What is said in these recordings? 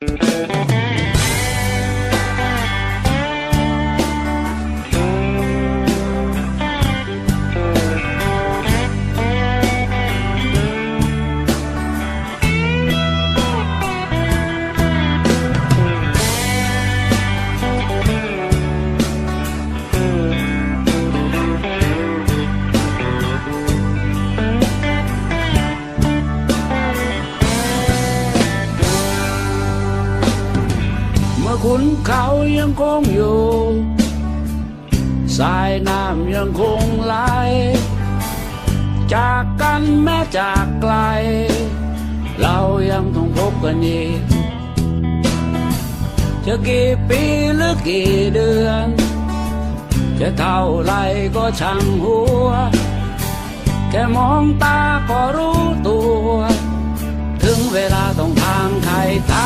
เเขายังคงอยู่ สายน้ำยังคงไหล จากกันแม้จากไกล เรายังต้องพบกันอีกจะกี่ปีหรือกี่เดือน จะเท่าไรก็ช่างหัว แค่มองตาก็รู้ตัว ถึงเวลาต้องทางใครทา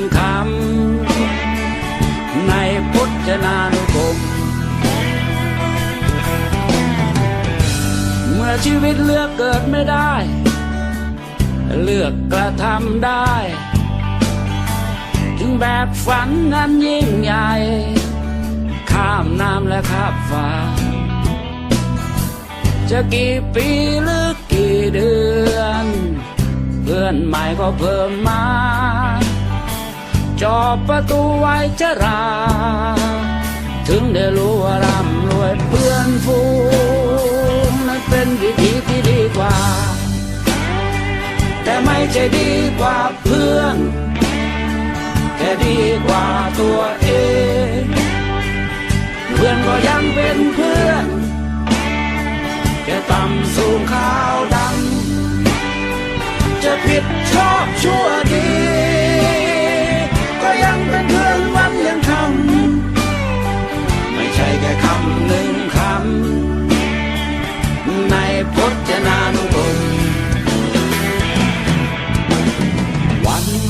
นานุกรมเมื่อชีวิตเลือกเกิดไม่ได้ เลือกกระทำได้จึงแบกฝันนั้นยิ่งใหญ่ ข้ามน้ำและข้ามฟ้า จะกี่ปีหรือกี่เดือน เพื่อนใหม่ก็เพิ่มมาจอบประตูไว้จะรา ถึงได้รู้ว่าร่ำรวยเพื่อนฟูงนั้นเป็นวิธีที่ดีกว่า แต่ไม่ใช่ดีกว่าเพื่อนแต่ดีกว่าตัวเอง เพื่อนก็ยังเป็น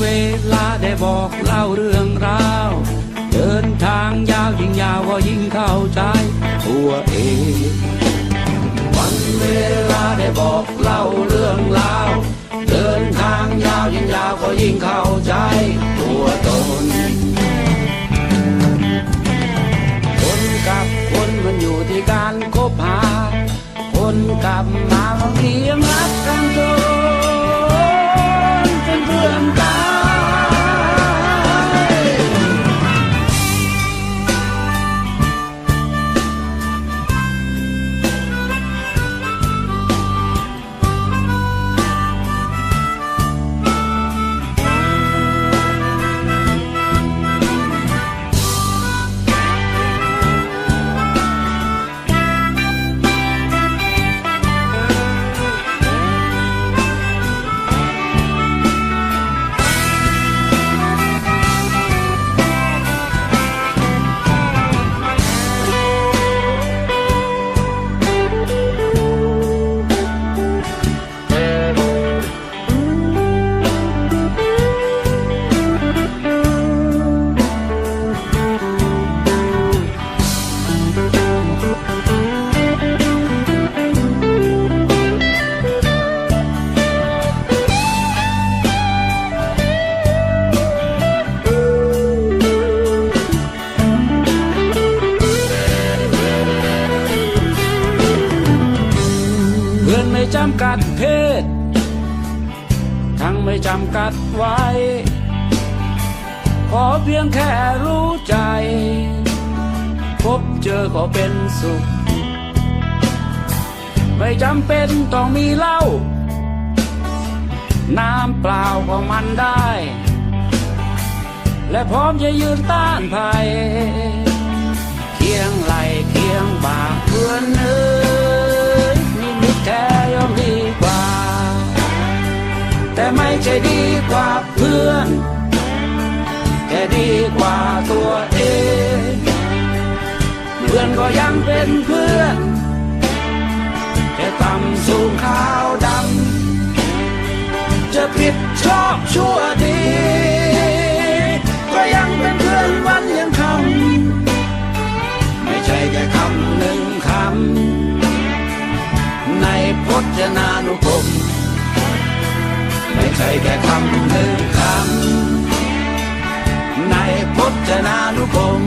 เวลาได้บอกเล่าเรื่องราว เดินทางยาวยิ่งยาวก็ยิ่งเข้าใจตัวเอง วันเวลาได้บอกเล่าเรื่องราว เดินทางยาวยิ่งยาวก็ยิ่งเข้าใจตัวตน คนกับคนมันอยู่ที่การคบหา คนกับมาบางทียังรักกันจน จำกัดเพศ ทั้งไม่จำกัดไว้ ขอเพียงแค่รู้ใจ พบเจอก็เป็นสุข ไม่จำเป็นต้องมีเหล้า น้ำเปล่าก็มันได้ และพร้อมจะยืนต้านภัยเคียงไหลเคียงบ่าเพื่อนเอ้ แค่ดีกว่าเพื่อนแค่ดีกว่าตัวเองเพื่อนก็ยังเป็นเพื่อนแค่ต่ำสูงขาวดำจะผิดชอบชั่ว ช่แค่คำหนึ่งคำในพจนานุกรม